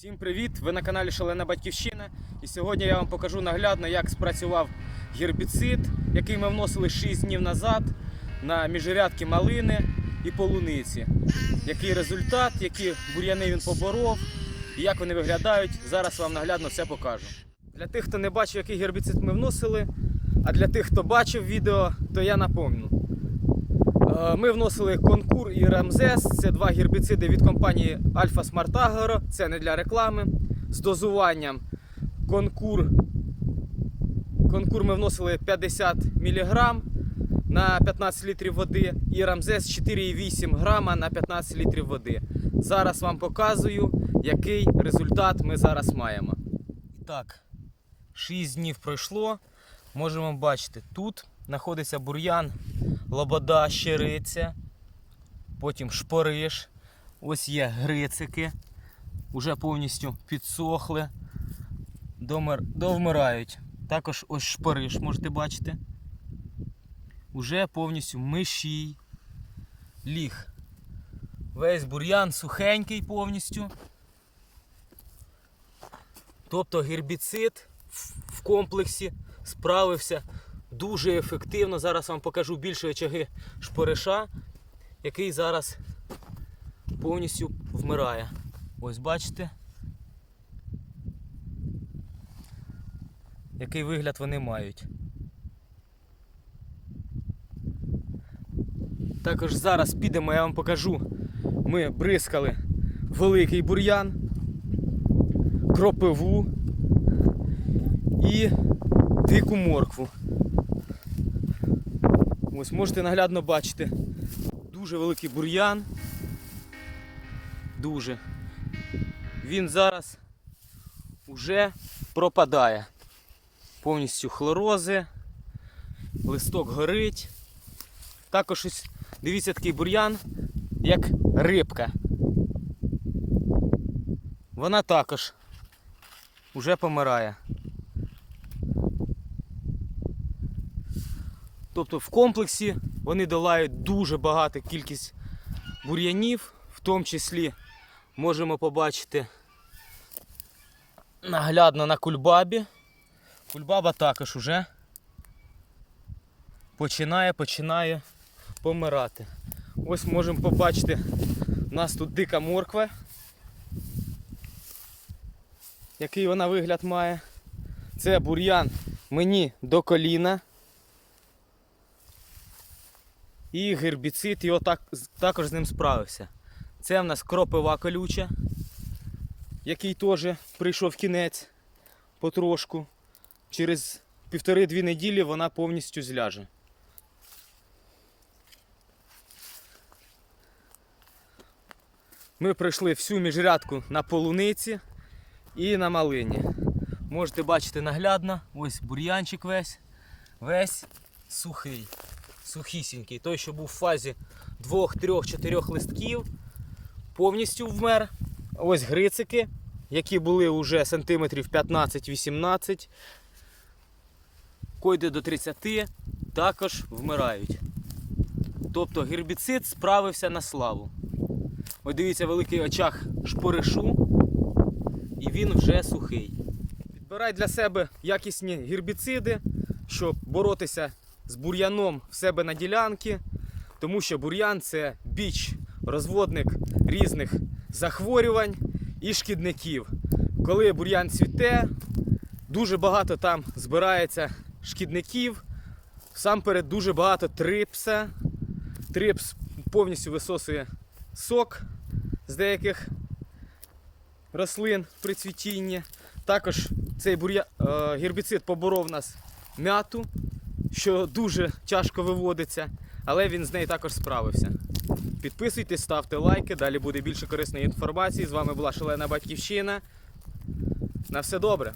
Всім привіт! Ви на каналі Шалена Батьківщина. І сьогодні я вам покажу наглядно, як спрацював гербіцид, який ми вносили 6 днів назад на міжрядки малини і полуниці. Який результат, які бур'яни він поборов і як вони виглядають. Зараз вам наглядно все покажу. Для тих, хто не бачив, який гербіцид ми вносили, а для тих, хто бачив відео, то я напомню. Е, Ми вносили конкур і Рамзес. Це два гербіциди від компанії Альфа Смарт. Це не для реклами. З дозуванням конкур. Конкур ми вносили 50 мг на 15 літрів води. І Рамзес 4,8 грама на 15 літрів води. Зараз вам показую, який результат ми зараз маємо. І так, 6 днів пройшло. Можемо бачити, тут знаходиться бур'ян лобода, щириця, потім шпориш. Ось є грицики, вже повністю підсохли, довмирають. Також ось шпориш, можете бачити. Уже повністю мишій, ліг. Весь бур'ян сухенький повністю. Тобто гербіцид в комплексі справився дуже ефективно. Зараз вам покажу більше очаги шпориша, який зараз повністю вмирає. Ось бачите, який вигляд вони мають. Також зараз підемо, я вам покажу. Ми бризкали великий бур'ян, кропиву і дику моркву. Ось можете наглядно бачити. Дуже великий бур'ян. Дуже. Він зараз уже пропадає. Повністю хлорози, листок горить. Також ось дивіться такий бур'ян, як рибка. Вона також уже помирає. Тобто в комплексі вони долають дуже багату кількість бур'янів, в тому числі можемо побачити наглядно на кульбабі. Кульбаба також уже починає, починає помирати. Ось можемо побачити, у нас тут дика морква, який вона вигляд має. Це бур'ян мені до коліна. І гербіцид його так, також з ним справився. Це в нас кропива колюча, який теж прийшов кінець потрошку. Через півтори-дві неділі вона повністю зляже. Ми пройшли всю міжрядку на полуниці і на малині. Можете бачити наглядно, ось бур'янчик весь, весь сухий сухісінький. Той, що був в фазі 2, 3, 4 листків, повністю вмер. Ось грицики, які були вже сантиметрів 15-18, койде до 30, також вмирають. Тобто гербіцид справився на славу. Ось дивіться, великий очаг шпоришу, і він вже сухий. Підбирай для себе якісні гербіциди, щоб боротися з бур'яном в себе на ділянці, тому що бур'ян це біч, розводник різних захворювань і шкідників. Коли бур'ян цвіте, дуже багато там збирається шкідників, всамперед дуже багато трипса. Трипс повністю висосує сок з деяких рослин при цвітінні. Також цей бур'я... е, гербіцид поборов нас м'яту, що дуже тяжко виводиться, але він з нею також справився. Підписуйтесь, ставте лайки, далі буде більше корисної інформації. З вами була Шалена Батьківщина. На все добре!